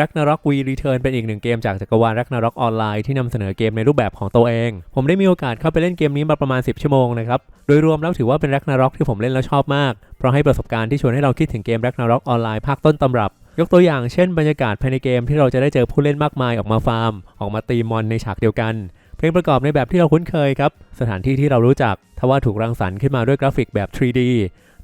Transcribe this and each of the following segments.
Ragnarok V Return เป็นอีกหนึ่งเกมจากจักรวาล Ragnarok ออนไลน์ที่นำเสนอเกมในรูปแบบของตัวเอง ผมได้มีโอกาสเข้าไปเล่นเกมนี้มาประมาณ 10 ชั่วโมงนะครับ โดยรวมแล้วถือว่าเป็น Ragnarok ที่ผมเล่นแล้วชอบมาก เพราะให้ประสบการณ์ที่ชวนให้เราคิดถึงเกม Ragnarok ออนไลน์ภาคต้นตำรับ ยกตัวอย่างเช่นบรรยากาศภายในเกมที่เราจะได้เจอผู้เล่นมากมายออกมาฟาร์ม ออกมาตีมอนในฉากเดียวกัน เพลงประกอบในแบบที่เราคุ้นเคยครับสถานที่ที่เรารู้จักทว่าถูกรังสรรค์ขึ้นมาด้วยกราฟิกแบบ 3D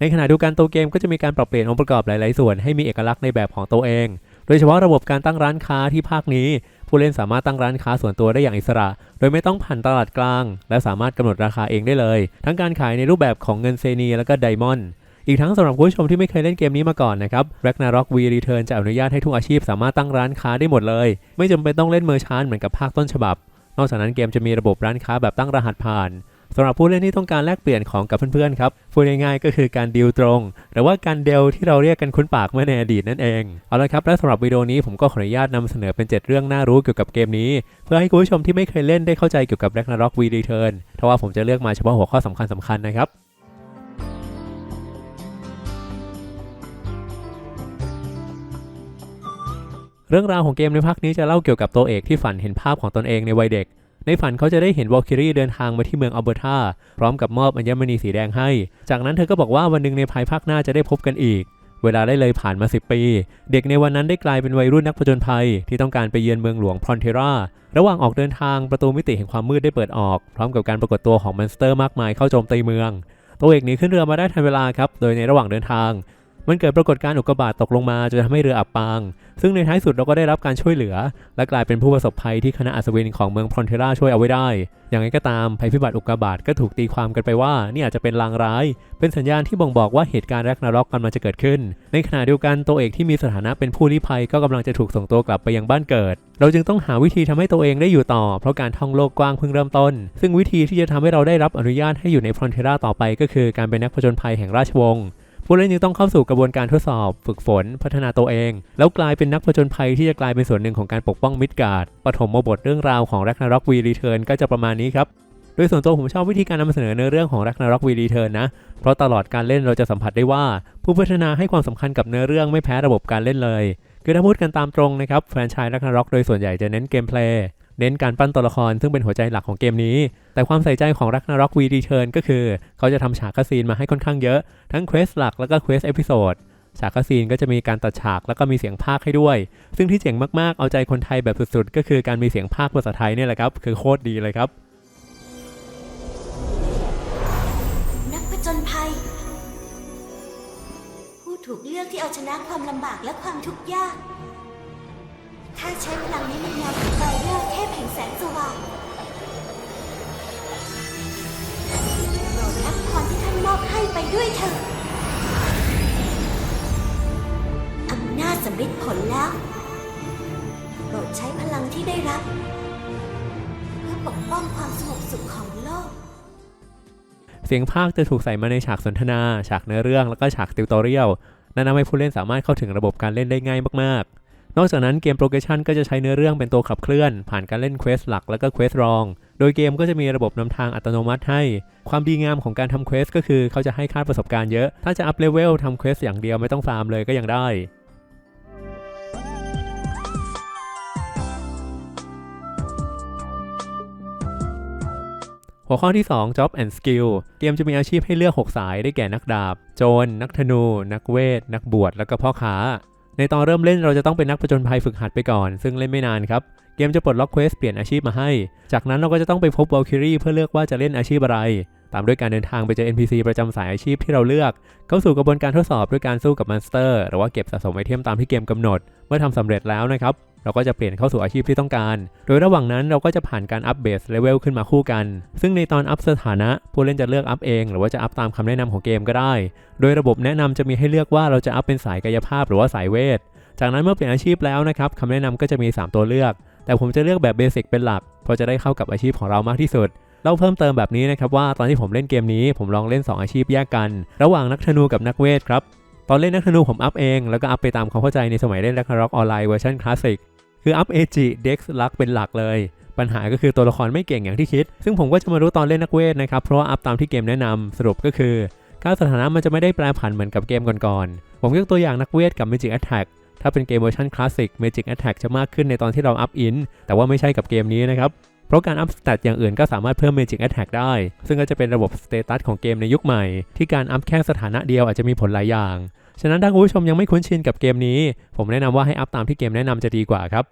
ในขณะเดียวกันตัวเกมก็จะมีการปรับเปลี่ยนองค์ประกอบหลาย ๆ ส่วนให้มีเอกลักษณ์ในแบบของตัวเอง โดยเฉพาะระบบการตั้งร้านค้าที่ภาคนี้ ผู้เล่นสามารถตั้งร้านค้าส่วนตัวได้อย่างอิสระ โดยไม่ต้องผ่านตลาดกลาง และสามารถกำหนดราคาเองได้เลย ทั้งการขายในรูปแบบของเงินเซนีและก็ไดมอนด์อีกทั้งสำหรับผู้ชมที่ไม่เคยเล่นเกมนี้มาก่อนนะครับ Ragnarok V Return จะอนุญาตให้ทุกอาชีพสามารถตั้งร้านค้าได้หมดเลย ไม่จำเป็นต้องเล่นเมอร์ชานเหมือนกับภาคต้นฉบับ นอกจากนั้นเกมจะมีระบบร้านค้าแบบตั้งรหัสผ่าน สำหรับผู้เล่นที่ต้องการแลกเปลี่ยนของกับเพื่อนๆครับพูดง่ายๆก็คือการดีลตรง หรือว่าการเดลที่เราเรียกกันคุ้นปากเมื่อในอดีตนั่นเองเอาละครับและสำหรับวิดีโอนี้ผมก็ขออนุญาตนำเสนอเป็น 7 เรื่องน่ารู้เกี่ยวกับเกมนี้ เพื่อให้คุณผู้ชมที่ไม่เคยเล่นได้เข้าใจเกี่ยวกับ Ragnarok V Return ทว่าผมจะเลือกมาเฉพาะหัวข้อสำคัญๆนะครับเรื่องราวของเกมในภาคนี้จะเล่าเกี่ยวกับตัวเอกที่ฝันเห็นภาพของตนเองในวัยเด็ก ในฝันเขาจะได้เห็นวอลคิรีเดินทางมาที่เมืองอัลเบอร์ตาพร้อมกับมอบอัญมณีสีแดงให้ จากนั้นเธอก็บอกว่าวันหนึ่งในภายภาคหน้าจะได้พบกันอีก เวลาได้เลยผ่านมา 10 ปี เด็กในวันนั้นได้กลายเป็นวัยรุ่นนักผจญภัย ที่ต้องการไปเยือนเมืองหลวงพรอนเทราระหว่างออกเดินทางประตูมิติแห่งความมืดได้เปิดออก พร้อมกับการปรากฏตัวของมอนสเตอร์มากมายเข้าโจมตีเมือง ตัวเอกหนีขึ้นเรือมาได้ทันเวลาครับโดยในระหว่างเดินทาง มันเกิดปรากฏการณ์อุกกาบาตตกลงมาจนทำให้เรืออับปาง ซึ่งในท้ายสุดเราก็ได้รับการช่วยเหลือ และกลายเป็นผู้ประสบภัยที่คณะอัศวินของเมืองพรอนเทราช่วยเอาไว้ได้ อย่างไรก็ตามภัยพิบัติอุกกาบาตก็ถูกตีความกันไปว่านี่อาจจะเป็นลางร้าย เป็นสัญญาณที่บ่งบอกว่าเหตุการณ์แรกนาร็อกกำลังจะเกิดขึ้น ในขณะเดียวกันตัวเอกที่มีสถานะเป็นผู้ลี้ภัยก็กำลังจะถูกส่งตัวกลับไปยังบ้านเกิด เราจึงต้องหาวิธีทำให้ตัวเองได้อยู่ต่อ เพราะการท่องโลกกว้างเพิ่งเริ่มต้น ซึ่งวิธีที่จะทำให้เราได้รับอนุญาตให้อยู่ในพรอนเทราต่อไปก็คือการเป็นนักผจญภัยแห่งราชวงศ์ ผู้เล่นยังต้องเข้าสู่กระบวนการทดสอบ ฝึกฝน พัฒนาตัวเอง แล้วกลายเป็นนักผจญภัยที่จะกลายเป็นส่วนหนึ่งของการปกป้องมิดการ์ดปฐมบทเรื่องราวของ Ragnarok V Return ก็จะประมาณนี้ครับโดยส่วนตัวผมชอบวิธีการนำเสนอเนื้อเรื่องของ Ragnarok V Return นนะ เพราะตลอดการเล่นเราจะสัมผัสได้ว่า ผู้พัฒนาให้ความสำคัญกับเนื้อเรื่องไม่แพ้ระบบการเล่นเลย คือถ้าพูดกันตามตรงนะครับแฟรนไชส์ Ragnarok โดยส่วนใหญ่จะเน้นเกมเพลย์ เน้นการปั้นตัวละครซึ่งเป็นหัวใจหลักของเกมนี้ แต่ความใส่ใจของ Ragnarok V Return ก็คือ เขาจะทำฉากคาซีนมาให้ค่อนข้างเยอะ ทั้งเควสหลักแล้วก็เควสเอพิโซดฉากคาซีนก็จะมีการตัดฉากแล้วก็มีเสียงพากย์ให้ด้วย ซึ่งที่เจ๋งมากๆ เอาใจคนไทยแบบสุดๆ ก็คือการมีเสียงพากย์ภาษาไทยเนี่ยแหละครับ คือโคตรดีเลยครับ นักผจญภัย ผู้ถูกเลือกที่เอาชนะความลำบากและความทุกข์ยาก ถ้าใช้พลังนี้ในแนวของไบเดอร์เทพแห่งแสงสว่างโปรดรับพรที่ท่านมอบให้ไปด้วยเถิดอำนาจสำฤทธิ์ผลแล้ว โปรดใช้พลังที่ได้รับ เพื่อปกป้องความสงบสุขของโลก เสียงพากย์จะถูกใส่มาในฉากสนทนา ฉากเนื้อเรื่อง แล้วก็ฉากติวตอเรียลนั่นทำให้ผู้เล่นสามารถเข้าถึงระบบการเล่นได้ง่ายมากๆ นอกจากนั้นเกมโปรเกชันก็จะใช้เนื้อเรื่องเป็นตัวขับเคลื่อน ผ่านการเล่นเควสหลักแล้วก็เควสรอง โดยเกมก็จะมีระบบนำทางอัตโนมัติให้ ความดีงามของการทำเควสก็คือเขาจะให้ค่าประสบการณ์เยอะ ถ้าจะอัพเลเวลทำเควสอย่างเดียวไม่ต้องฟาร์มเลยก็ยังได้หัวข้อที่ 2 Job and Skill เกมจะมีอาชีพให้เลือก 6 สายได้แก่นักดาบ โจร นักธนู นักเวท นักบวช แล้วก็พ่อค้า ในตอนเริ่มเล่นเราจะต้องเป็นนักผจญภัยฝึกหัดไปก่อน ซึ่งเล่นไม่นานครับ เกมจะปลดล็อกเควสเปลี่ยนอาชีพมาให้ จากนั้นเราก็จะต้องไปพบวอลคิรีเพื่อเลือกว่าจะเล่นอาชีพอะไร ตามด้วยการเดินทางไปเจอ NPC ประจำสายอาชีพที่เราเลือก เข้าสู่กระบวนการทดสอบด้วยการสู้กับมอนสเตอร์ หรือว่าเก็บสะสมไอเทมตามที่เกมกำหนด เมื่อทำสำเร็จแล้วนะครับ เราก็จะเปลี่ยนเข้าสู่อาชีพที่ต้องการ โดยระหว่างนั้นเราก็จะผ่านการอัปเบสเลเวลขึ้นมาคู่กัน ซึ่งในตอนอัพสถานะ ผู้เล่นจะเลือกอัพเอง หรือว่าจะอัพตามคำแนะนำของเกมก็ได้ โดยระบบแนะนำจะมีให้เลือกว่าเราจะอัพเป็นสายกายภาพหรือว่าสายเวท จากนั้นเมื่อเปลี่ยนอาชีพแล้วนะครับคำแนะนำก็จะมี 3 ตัวเลือก แต่ผมจะเลือกแบบเบสิกเป็นหลัก เพราะจะได้เข้ากับอาชีพของเรามากที่สุดเล่าเพิ่มเติมแบบนี้นะครับว่าตอนที่ผมเล่นเกมนี้ผมลองเล่น 2 อาชีพแยกกัน ระหว่างนักธนูกับนักเวทครับตอนเล่นนักธนูผมอัพเองแล้วก็อัพไปตามความเข้าใจในสมัยเล่น Ragnarok ออนไลน์เวอร์ชันคลาสสิก คืออัพ AG Dex ลักเป็นหลักเลย ปัญหาก็คือตัวละครไม่เก่งอย่างที่คิด ซึ่งผมก็จะมารู้ตอนเล่นนักเวทนะครับ เพราะว่าอัพตามที่เกมแนะนำสรุปก็คือค่าสถานะมันจะไม่ได้แปรผันเหมือนกับเกมก่อนๆ ผมยกตัวอย่างนักเวทกับ Magic Attack ถ้าเป็นเกมเวอร์ชันคลาสสิก Magic Attack จะมากขึ้นในตอนที่เราอัพอิน แต่ว่าไม่ใช่กับเกมนี้นะครับ เพราะการอัพสเตตอย่างอื่นก็สามารถเพิ่ม Magic Attack ได้ ซึ่งก็จะเป็นระบบสเตตัสของเกมในยุคใหม่ ที่การอัพแค่สถานะเดียวอาจจะมีผลหลายอย่าง ฉะนั้นถ้าคุณผู้ชมยังไม่คุ้นชินกับเกมนี้ ผมแนะนำว่าให้อัพตามที่เกมแนะนำจะดีกว่าครับ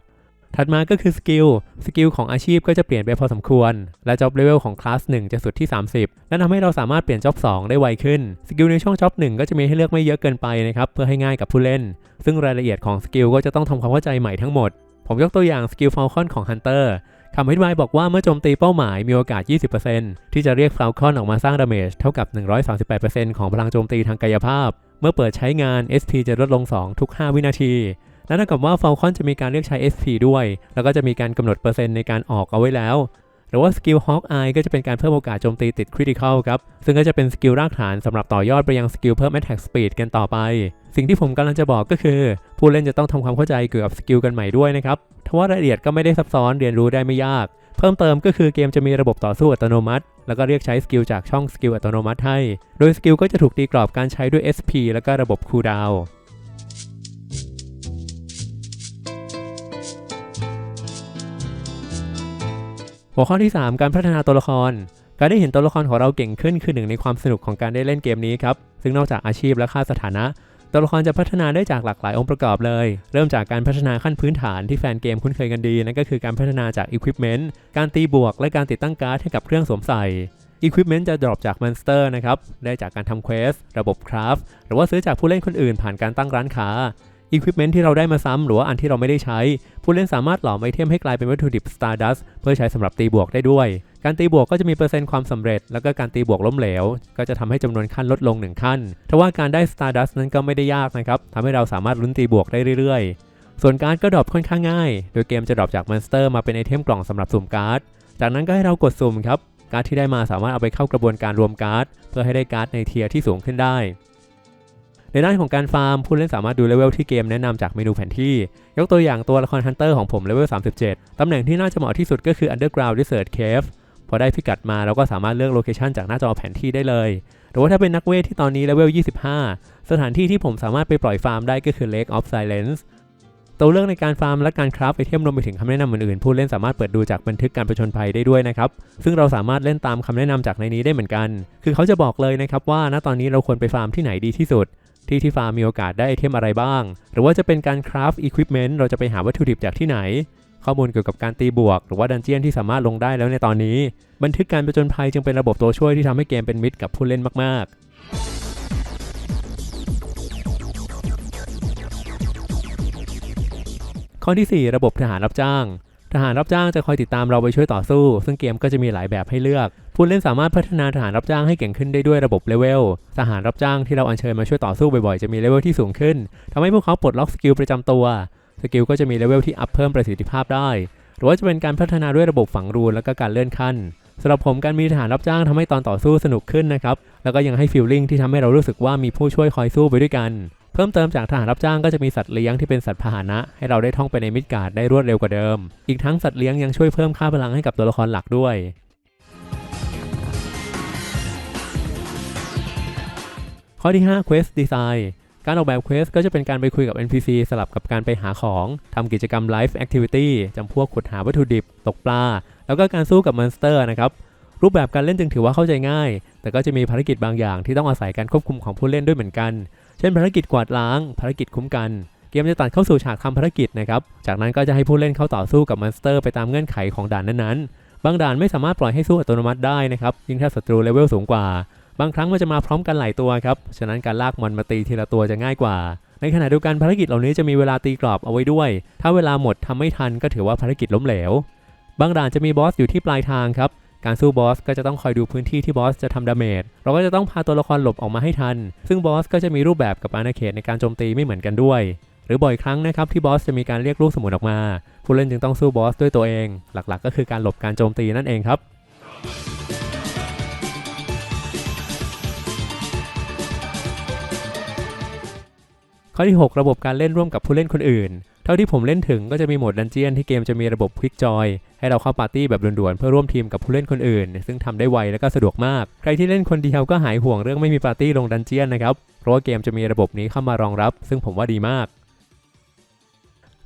ถัดมาก็คือสกิล สกิลของอาชีพก็จะเปลี่ยนไปพอสมควร และจ็อบเลเวลของคลาส1จะสุดที่ 30 และทำให้เราสามารถเปลี่ยนจ็อบ2ได้ไวขึ้น สกิลในช่องจ็อบ1ก็จะมีให้เลือกไม่เยอะเกินไปนะครับเพื่อให้ง่ายกับผู้เล่น ซึ่งรายละเอียดของสกิลก็จะต้องทำความเข้าใจใหม่ทั้งหมด ผมยกตัวอย่างสกิลฟ a ลคอนของฮันเตอร์คำอธิบายบอกว่าเมื่อโจมตีเป้าหมายมีโอกาส 20%ที่จะเรียกฟ a ลคอนออกมาสร้างดาเมจเท่ากับ 138%ของพลังโจมตีทางกายภาพ เมื่อเปิดใช้งาน SP จะลดลง 2 ทุก 5 วินาทีนั่นเท่ากับว่า Falcon จะมีการเรียกใช้ SP ด้วย แล้วก็จะมีการกำหนดเปอร์เซ็นต์ในการออกเอาไว้แล้ว หรือว่าสกิล Hawk Eye ก็จะเป็นการเพิ่มโอกาสโจมตีติด Critical ครับ ซึ่งก็จะเป็นสกิลรากฐานสำหรับต่อยอดไปยังสกิลเพิ่ม Attack Speed กันต่อไป สิ่งที่ผมกำลังจะบอกก็คือ ผู้เล่นจะต้องทำความเข้าใจเกี่ยวกับสกิลกันใหม่ด้วยนะครับทว่ารายละเอียดก็ไม่ได้ซับซ้อนเรียนรู้ได้ไม่ยาก เพิ่มเติมก็คือเกมจะมีระบบต่อสู้อัตโนมัติ แล้วก็เรียกใช้สกิลจากช่องสกิลอัตโนมัติให้ โดยสกิลก็จะถูกตีกรอบการใช้ด้วย SP แล้วก็ระบบคูลดาวหัวข้อที่ 3 การพัฒนาตัวละคร การได้เห็นตัวละครของเราเก่งขึ้นคือหนึ่งในความสนุกของการได้เล่นเกมนี้ครับ ซึ่งนอกจากอาชีพและค่าสถานะ ตัวละครจะพัฒนาได้จากหลากหลายองค์ประกอบเลย เริ่มจากการพัฒนาขั้นพื้นฐานที่แฟนเกมคุ้นเคยกันดี นั่นก็คือการพัฒนาจาก Equipment การตีบวก และการติดตั้งการ์ดให้กับเครื่องสวมใส่ Equipment จะดรอปจาก Monster นะครับ ได้จากการทำเควส ระบบคราฟ หรือว่าซื้อจากผู้เล่นคนอื่นผ่านการตั้งร้านค้า Equipment ที่เราได้มาซ้ำหรือว่าอันที่เราไม่ได้ใช้ ผู้เล่นสามารถหลอมไอเทมให้กลายเป็นวัตถุดิบ Stardust เพื่อใช้สำหรับตีบวกได้ด้วย การตีบวกก็จะมีเปอร์เซ็นต์ความสำเร็จ แล้วก็การตีบวกล้มเหลว ก็จะทำให้จำนวนขั้นลดลง 1 ขั้นทว่าการได้ Stardust นั้นก็ไม่ได้ยากนะครับทำให้เราสามารถลุ้นตีบวกได้เรื่อยๆ ส่วนการ์ดก็ดรอปค่อนข้างง่าย โดยเกมจะดรอปจากมอนสเตอร์มาเป็นไอเทมกล่องสำหรับสุ่มการ์ด จากนั้นก็ให้เรากดสุ่มครับ การ์ดที่ได้มาสามารถเอาไปเข้ากระบวนการรวมการ์ด เพื่อให้ได้การ์ดในเทียร์ที่สูงขึ้นได้ ในด้านของการฟาร์มผู้เล่นสามารถดูเลเวลที่เกมแนะนำจากเมนูแผนที่ ยกตัวอย่างตัวละครฮันเตอร์ของผมเลเวล37ตำแหน่งที่น่าจะเหมาะที่สุดก็คือ Underground Desert Cave พอได้พิกัดมาเราก็สามารถเลือกโลเคชันจากหน้าจอแผนที่ได้เลย หรือว่าถ้าเป็นนักเวทที่ตอนนี้เลเวล 25 สถานที่ที่ผมสามารถไปปล่อยฟาร์มได้ก็คือ Lake of Silence ตัวเลือกในการฟาร์มและการคราฟไอเทมรวมไปถึงคำแนะนำอื่นๆ ผู้เล่นสามารถเปิดดูจากบันทึกการประชนภัยได้ด้วยนะครับ ซึ่งเราสามารถเล่นตามคำแนะนำจากในนี้ได้เหมือนกัน คือเขาจะบอกเลยนะครับว่าณตอนนี้เราควรไปฟาร์มที่ไหนดีที่สุด ที่ที่ฟาร์มมีโอกาสได้ไอเทมอะไรบ้าง หรือว่าจะเป็นการคราฟอุปกรณ์เราจะไปหาวัตถุดิบจากที่ไหน ข้อมูลเกี่ยวกับการตีบวก หรือว่าดันเจียนที่สามารถลงได้แล้วในตอนนี้ บันทึกการประจนภัยจึงเป็นระบบตัวช่วยที่ทำให้เกมเป็นมิตรกับผู้เล่นมาก ๆข้อที่ 4 ระบบทหารรับจ้าง ทหารรับจ้างจะคอยติดตามเราไปช่วยต่อสู้ ซึ่งเกมก็จะมีหลายแบบให้เลือก ผู้เล่นสามารถพัฒนาทหารรับจ้างให้เก่งขึ้นได้ด้วยระบบเลเวล ทหารรับจ้างที่เราอัญเชิญมาช่วยต่อสู้บ่อยๆ จะมีเลเวลที่สูงขึ้นทำให้พวกเขาปลดล็อกสกิลประจำตัว สกิลก็จะมีเลเวลที่อัพเพิ่มประสิทธิภาพได้ หรือว่าจะเป็นการพัฒนาด้วยระบบฝังรูนและก็การเลื่อนขั้นสำหรับผมการมีทหารรับจ้างทำให้ตอนต่อสู้สนุกขึ้นนะครับ แล้วก็ยังให้ฟีลลิ่งที่ทำให้เรารู้สึกว่ามีผู้ช่วยคอยสู้ไปด้วยกัน เพิ่มเติมจากทหารรับจ้างก็จะมีสัตว์เลี้ยงที่เป็นสัตว์พาหนะ ให้เราได้ท่องไปในมิดการ์ดได้รวดเร็วกว่าเดิม อีกทั้งสัตว์เลี้ยงยังช่วยเพิ่มค่าพลังให้กับตัวละครหลักด้วยข้อที่5 Quest Design การออกแบบ Quest ก็จะเป็นการไปคุยกับ NPC สลับกับการไปหาของทำกิจกรรม Life Activity จำพวกขุดหาวัตถุดิบ ตกปลา แล้วก็การสู้กับมอนสเตอร์นะครับ รูปแบบการเล่นจึงถือว่าเข้าใจง่าย แต่ก็จะมีภารกิจบางอย่างที่ต้องอาศัยการควบคุมของผู้เล่นด้วยเหมือนกัน เช่นภารกิจกวาดล้าง ภารกิจคุ้มกัน เกมจะตัดเข้าสู่ฉากทำภารกิจนะครับ จากนั้นก็จะให้ผู้เล่นเข้าต่อสู้กับมอนสเตอร์ไปตามเงื่อนไขของด่านนั้นๆ บางด่านไม่สามารถปล่อยให้สู้อัตโนมัติได้นะครับ ยิ่งถ้าศัตรูเลเวลสูงกว่า บางครั้งมันจะมาพร้อมกันหลายตัวครับ ฉะนั้นการลากมอนมาตีทีละตัวจะง่ายกว่า ในขณะเดียวกันภารกิจเหล่านี้จะมีเวลาตีกรอบเอาไว้ด้วย ถ้าเวลาหมดทำไม่ทันก็ถือว่าภารกิจล้มเหลว บางด่านจะมีบอสอยู่ที่ปลายทางครับ การสู้บอสก็จะต้องคอยดูพื้นที่ที่บอสจะทำดาเมจ เราก็จะต้องพาตัวละครหลบออกมาให้ทัน ซึ่งบอสก็จะมีรูปแบบกับอาณาเขตในการโจมตีไม่เหมือนกันด้วย หรือบ่อยครั้งนะครับที่บอสจะมีการเรียกลูกสมุนออกมา ผู้เล่นจึงต้องสู้บอสด้วยตัวเอง หลักๆ ก็คือการหลบการโจมตีนั่นเองครับ ข้อที่ 6 ระบบการเล่นร่วมกับผู้เล่นคนอื่น เท่าที่ผมเล่นถึงก็จะมีโหมดดันเจียนที่เกมจะมีระบบควิกจอยให้เราเข้าปาร์ตี้แบบด่วนๆ เพื่อร่วมทีมกับผู้เล่นคนอื่น ซึ่งทำได้ไวและก็สะดวกมาก ใครที่เล่นคนเดียวก็หายห่วงเรื่องไม่มีปาร์ตี้ลงดันเจียนนะครับ เพราะว่าเกมจะมีระบบนี้เข้ามารองรับ ซึ่งผมว่าดีมาก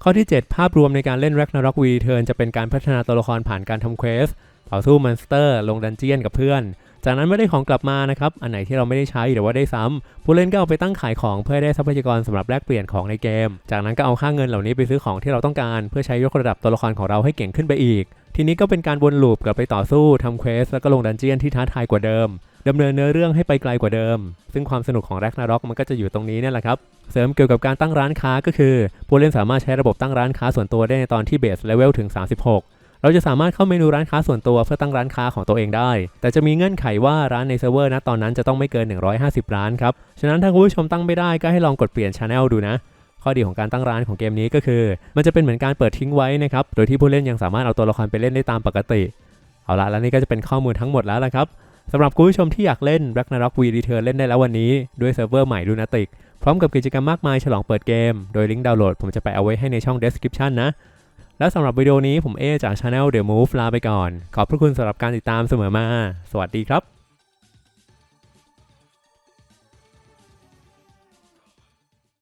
ข้อที่ 7 ภาพรวมในการเล่น Ragnarok V Return จะเป็นการพัฒนาตัวละครผ่านการทำเควสต่อสู้มอนสเตอร์ ลงดันเจียนกับเพื่อน จากนั้นไม่ได้ของกลับมานะครับ อันไหนที่เราไม่ได้ใช้หรือว่าได้ซ้ำผู้เล่นก็เอาไปตั้งขายของเพื่อได้ทรัพยากรสำหรับแลกเปลี่ยนของในเกม จากนั้นก็เอาค่าเงินเหล่านี้ไปซื้อของที่เราต้องการ เพื่อใช้ยกระดับตัวละครของเราให้เก่งขึ้นไปอีก ทีนี้ก็เป็นการวนลูปกลับไปต่อสู้ทำเควสแล้วก็ลงดันเจียนที่ท้าทายกว่าเดิมดำเนินเนื้อเรื่องให้ไปไกลกว่าเดิม ซึ่งความสนุกของ Ragnarok มันก็จะอยู่ตรงนี้นี่แหละครับ เสริมเกี่ยวกับการตั้งร้านค้าก็คือ ผู้เล่นสามารถใช้ระบบตั้งร้านค้าส่วนตัวได้ในตอนที่เบสเลเวลถึง 36 เราจะสามารถเข้าเมนูร้านค้าส่วนตัวเพื่อตั้งร้านค้าของตัวเองได้ แต่จะมีเงื่อนไขว่าร้านในเซิร์ฟเวอร์ณตอนนั้นจะต้องไม่เกิน 150 ร้านครับ ฉะนั้นถ้าคุณผู้ชมตั้งไม่ได้ก็ให้ลองกดเปลี่ยนช anel ดูนะข้อดีของการตั้งร้านของเกมนี้ก็คือ มันจะเป็นเหมือนการเปิดทิ้งไว้นะครับ โดยที่ผู้เล่นยังสามารถเอาตัวละครไปเล่นได้ตามปกติ เอาละแล้วนี่ก็จะเป็นข้อมูลทั้งหมดแล้วละครับสำหรับคุณผู้ชมที่อยากเล่น Ragnarok V Return เล่นได้แล้ววันนี้ ด้วยเซิร์ฟเวอร์ใหม่ Lunatic พร้อมกับกิจกรรมมากมายฉลองเปิดเกม โดยลิงก์ดาวน์โหลดผมจะไปเอาไว้ให้ในช่อง description นะ และสำหรับวิดีโอนี้ผมเอจาก Channel The Move ลาไปก่อน ขอบพระคุณสำหรับการติดตามเสมอมา สวัสดีครับ